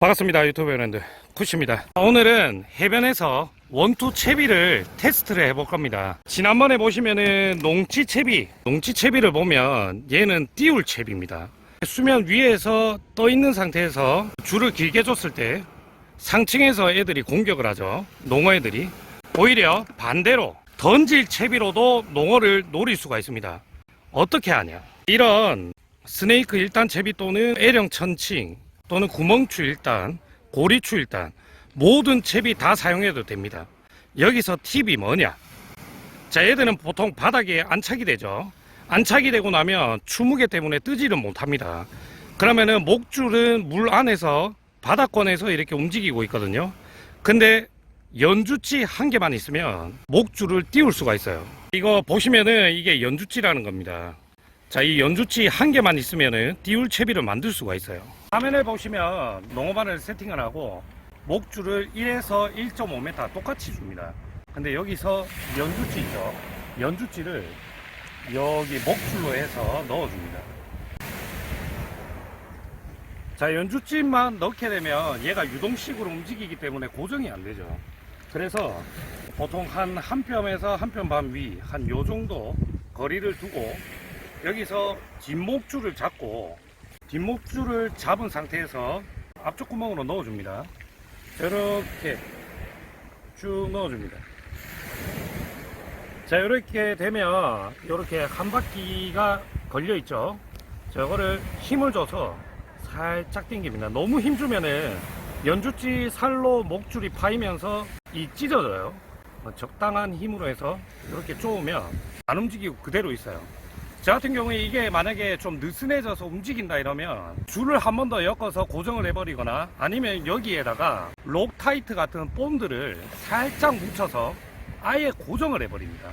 반갑습니다 유튜브 연예인들. 쿠시입니다. 오늘은 해변에서 원투 채비를 테스트를 해볼 겁니다. 지난번에 보시면은 농치 채비 농치 채비를 보면 얘는 띄울 채비입니다. 수면 위에서 떠 있는 상태에서 줄을 길게 줬을 때 상층에서 애들이 공격을 하죠. 농어 애들이. 오히려 반대로 던질 채비로도 농어를 노릴 수가 있습니다. 어떻게 하냐? 이런 스네이크 일단 채비 또는 L형 천칭 또는 구멍추 일단 고리추 일단 모든 채비 다 사용해도 됩니다. 여기서 팁이 뭐냐? 자 얘들은 보통 바닥에 안착이 되죠. 안착이 되고 나면 추무게 때문에 뜨지를 못합니다. 그러면은 목줄은 물 안에서 바닥권에서 이렇게 움직이고 있거든요. 근데 연주치 한 개만 있으면 목줄을 띄울 수가 있어요. 이거 보시면은 이게 연주치라는 겁니다. 자, 이 연주치 한 개만 있으면은 띄울 채비를 만들 수가 있어요. 화면에 보시면 농어반을 세팅을 하고 목줄을 1에서 1.5m 똑같이 줍니다. 근데 여기서 연주치 있죠? 연주치를 여기 목줄로 해서 넣어줍니다. 자, 연주치만 넣게 되면 얘가 유동식으로 움직이기 때문에 고정이 안 되죠. 그래서 보통 한 한 뼘에서 한 뼘 반 위, 한 요 정도 거리를 두고 여기서 뒷목줄을 잡고 뒷목줄을 잡은 상태에서 앞쪽 구멍으로 넣어줍니다. 이렇게 쭉 넣어줍니다. 자 이렇게 되면 이렇게 한 바퀴가 걸려 있죠. 저거를 힘을 줘서 살짝 당깁니다. 너무 힘 주면은 연주치 살로 목줄이 파이면서 이 찢어져요. 어, 적당한 힘으로 해서 이렇게 쪼으면 안 움직이고 그대로 있어요. 저 같은 경우에 이게 만약에 좀 느슨해져서 움직인다 이러면 줄을 한 번 더 엮어서 고정을 해버리거나 아니면 여기에다가 록타이트 같은 본드를 살짝 묻혀서 아예 고정을 해버립니다.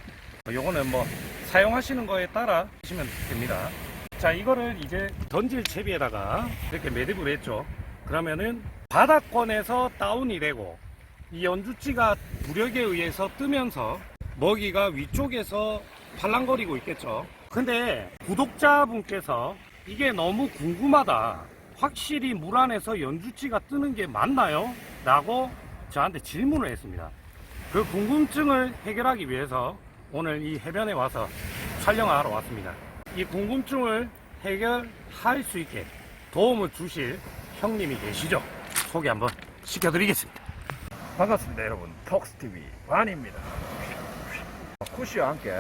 요거는 뭐 사용하시는 거에 따라 하시면 됩니다. 자 이거를 이제 던질 채비에다가 이렇게 매듭을 했죠. 그러면은 바닥권에서 다운이 되고 이 연주치가 부력에 의해서 뜨면서 먹이가 위쪽에서 팔랑거리고 있겠죠. 근데 구독자분께서 이게 너무 궁금하다. 확실히 물 안에서 연주치가 뜨는 게 맞나요? 라고 저한테 질문을 했습니다. 그 궁금증을 해결하기 위해서 오늘 이 해변에 와서 촬영하러 왔습니다. 이 궁금증을 해결할 수 있게 도움을 주실 형님이 계시죠? 소개 한번 시켜드리겠습니다. 반갑습니다 여러분 톡스TV 완입니다 쿠시와 함께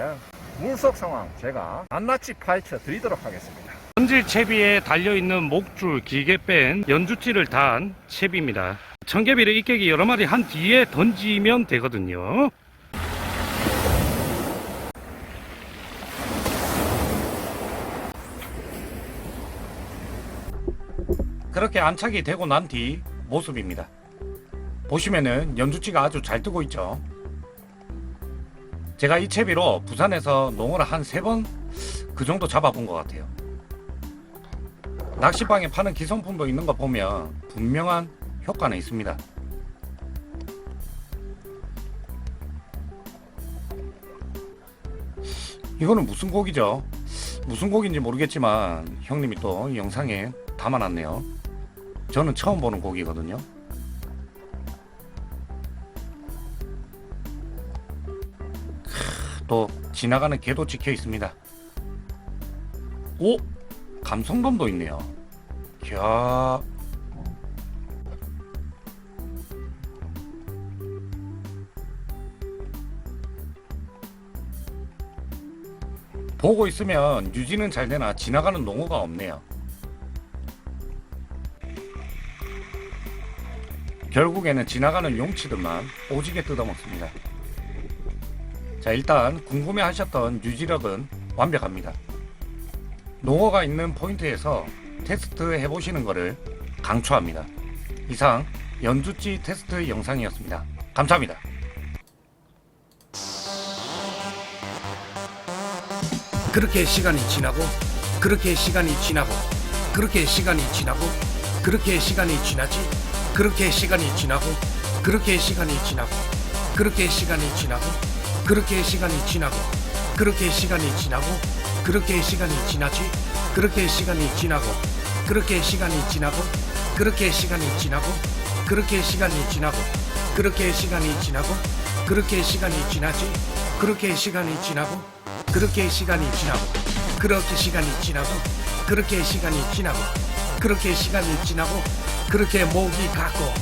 물속 상황 제가 낱낱이 파헤쳐 드리도록 하겠습니다 던질 채비에 달려있는 목줄 길게 뺀 연주치를 단 채비입니다. 청개비를 이깨기 여러 마리 한 뒤에 던지면 되거든요. 그렇게 안착이 되고 난 뒤 모습입니다. 보시면은 연주치가 아주 잘 뜨고 있죠. 제가 이 채비로 부산에서 농어를 한 세 번 그 정도 잡아본 것 같아요. 낚시방에 파는 기성품도 있는 거 보면 분명한 효과는 있습니다. 이거는 무슨 고기죠? 무슨 고기인지 모르겠지만 형님이 또 영상에 담아놨네요. 저는 처음 보는 고기거든요. 또 지나가는 개도 찍혀 있습니다. 오! 감성돔도 있네요. 이야. 보고 있으면 유지는 잘 되나 지나가는 농어가 없네요. 결국에는 지나가는 용치들만 오지게 뜯어먹습니다. 자, 일단 궁금해 하셨던 유지력은 완벽합니다. 농어가 있는 포인트에서 테스트 해보시는 것을 강추합니다. 이상 연주치 테스트 영상이었습니다. 감사합니다. 그렇게 시간이 지나고 그렇게 시간이 지나고 그렇게 시간이 지나고 그렇게 시간이 지나지 그렇게 시간이 지나고 그렇게 시간이 지나고 그렇게 시간이 지나고 그렇게 시간이 지나고 그렇게 시간이 지나고 그렇게 시간이 지나지 그렇게 시간이 지나고 그렇게 시간이 지나고 그렇게 시간이 지나고 그렇게 시간이 지나고 그렇게 시간이 지나고 그렇게 시간이 지나지 그렇게 시간이 지나고 그렇게 시간이 지나고 그렇게 시간이 지나고 그렇게 시간이 지나고 그렇게 시간이 지나고 그렇게 목이 갔고